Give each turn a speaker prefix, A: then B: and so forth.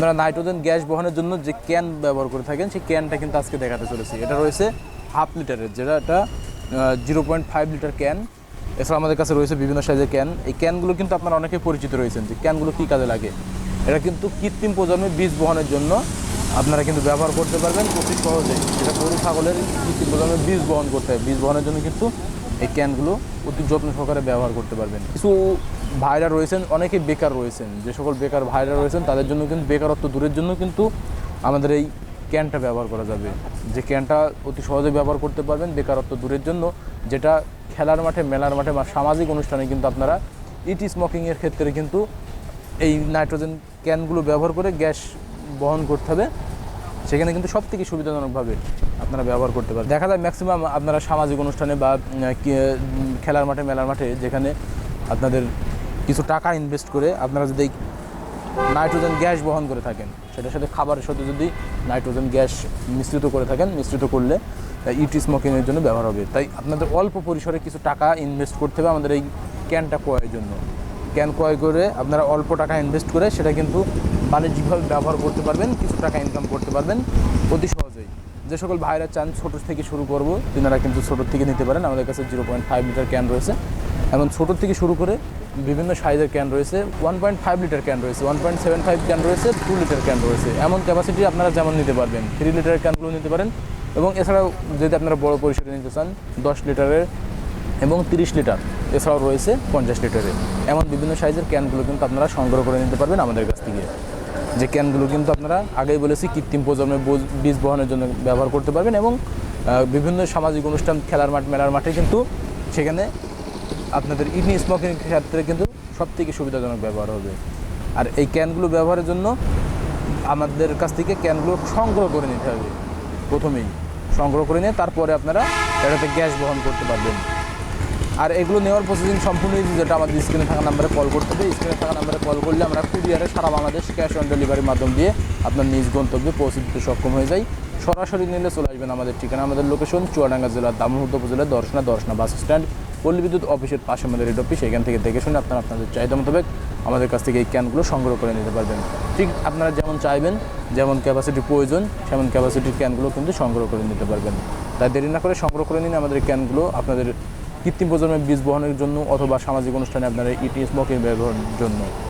A: আপনারা nitrogen gas বহনের জন্য যে ক্যান ব্যবহার করে থাকেন, সেই ক্যানটা কিন্তু আজকে দেখাতে চলেছি। এটা রয়েছে হাফ লিটারের, যেটা এটা zero point five litre can. এছাড়া আমাদের কাছে রয়েছে বিভিন্ন সাইজের ক্যান। এই ক্যানগুলো কিন্তু আপনারা অনেকে পরিচিত রয়েছেন যে ক্যানগুলো কী কাজে লাগে। এটা কিন্তু কৃত্রিম প্রজন্মে বীজ বহনের জন্য আপনারা কিন্তু ব্যবহার করতে পারবেন অতি সহজে। যেটা গরু, ছাগলের কৃত্রিম প্রজন্মে বীজ বহন করতে হয়। বীজ বহনের জন্য কিন্তু এই ক্যানগুলো অতি যত্ন সহকারে ব্যবহার করতে পারবেন। কিছু ভাইরা রয়েছেন, অনেকে বেকার রয়েছেন। যে সকল বেকার ভাইরা রয়েছেন, তাদের জন্য কিন্তু বেকারত্ব দূরের জন্য কিন্তু আমাদের এই ক্যানটা ব্যবহার করা যাবে। যে ক্যানটা অতি সহজে ব্যবহার করতে পারবেন, বেকারত্ব দূরের জন্য, যেটা খেলার মাঠে, মেলার মাঠে বা সামাজিক অনুষ্ঠানে কিন্তু আপনারা ইটি স্মোকিংয়ের ক্ষেত্রে কিন্তু এই নাইট্রোজেন ক্যানগুলো ব্যবহার করে গ্যাস বহন করতে হবে। সেখানে কিন্তু সব থেকে সুবিধাজনকভাবে আপনারা ব্যবহার করতে পারেন দেখা যায় ম্যাক্সিমাম আপনারা সামাজিক অনুষ্ঠানে বা খেলার মাঠে, মেলার মাঠে যেখানে আপনাদের কিছু টাকা ইনভেস্ট করে আপনারা যদি নাইট্রোজেন গ্যাস বহন করে থাকেন, সেটার সাথে খাবারের সাথে যদি নাইট্রোজেন গ্যাস মিশ্রিত করে থাকেন, মিশ্রিত করলে ইটি স্মোকিংয়ের জন্য ব্যবহার হবে। তাই আপনাদের অল্প পরিসরে কিছু টাকা ইনভেস্ট করতে হবে আমাদের এই ক্যানটা ক্রয়ের জন্য। ক্যান ক্রয় করে আপনারা অল্প টাকা ইনভেস্ট করে সেটা কিন্তু বাণিজ্যিকভাবে ব্যবহার করতে পারবেন, কিছু টাকা ইনকাম করতে পারবেন অতি সহজেই। যে সকল ভাইরা চান ছোটো থেকে শুরু করব, তিনারা কিন্তু ছোটোর থেকে নিতে পারেন। আমাদের কাছে zero point five litre can রয়েছে। এবং ছোটোর থেকে শুরু করে বিভিন্ন সাইজের ক্যান রয়েছে one point five litre can রয়েছে one point seven five can রয়েছে টু লিটার ক্যান রয়েছে। এমন ক্যাপাসিটি আপনারা যেমন নিতে পারবেন থ্রি লিটারের ক্যানগুলো নিতে পারেন। এবং এছাড়াও যদি আপনারা বড় পরিসরে নিতে চান, দশ লিটারের এবং তিরিশ লিটার এছাড়াও রয়েছে পঞ্চাশ লিটারের এমন বিভিন্ন সাইজের ক্যানগুলো কিন্তু আপনারা সংগ্রহ করে নিতে পারবেন আমাদের কাছ থেকে। যে ক্যানগুলো কিন্তু আপনারা আগেই বলেছি, কৃত্রিম প্রজন্মের বীজ বহনের জন্য ব্যবহার করতে পারবেন এবং বিভিন্ন সামাজিক অনুষ্ঠান, খেলার মাঠ, মেলার মাঠে কিন্তু সেখানে আপনাদের ইডনি স্মোকিং ক্ষেত্রে কিন্তু সব থেকে সুবিধাজনক ব্যবহার হবে। আর এই ক্যানগুলো ব্যবহারের জন্য আমাদের কাছ থেকে ক্যানগুলো সংগ্রহ করে নিতে হবে প্রথমেই। সংগ্রহ করে নিয়ে তারপরে আপনারা এটাতে গ্যাস বহন করতে পারবেন। আর এগুলো নেওয়ার প্রসেসিং সম্পূর্ণ easy, যেটা আমাদের স্ক্রিনে থাকা নাম্বারে কল করতে হবে। স্ক্রিনে থাকা নাম্বারে কল করলে আমরা কুরিয়ারে সারা বাংলাদেশ ক্যাশ অন ডেলিভারির মাধ্যম দিয়ে আপনার নিজ গন্তব্যে পৌঁছে দিতে সক্ষম হয়ে যাই। সরাসরি নিলে চলে আসবেন আমাদের ঠিকানা আমাদের লোকেশন চুয়াডাঙ্গা জেলার দামোহদ উপজেলার দর্শনা দর্শনা বাস স্ট্যান্ড পল্লী বিদ্যুৎ অফিসের পাশে আমাদের রেড অফিস এখান থেকে দেখে শুনে আপনারা আপনাদের চাহিদা মোতাবেক আমাদের কাছ থেকে এই ক্যানগুলো সংগ্রহ করে নিতে পারবেন। ঠিক আপনারা যেমন চাইবেন যেমন ক্যাপাসিটি প্রয়োজন সেমন ক্যাপাসিটির ক্যানগুলো কিন্তু সংগ্রহ করে নিতে পারবেন। তাই দেরি না করে সংগ্রহ করে নিন আমাদের ক্যানগুলো আপনাদের কৃত্রিম প্রজন্মের বীজ বহনের জন্য অথবা সামাজিক অনুষ্ঠানে আপনারা ইটিএস বকের ব্যবহারের জন্য।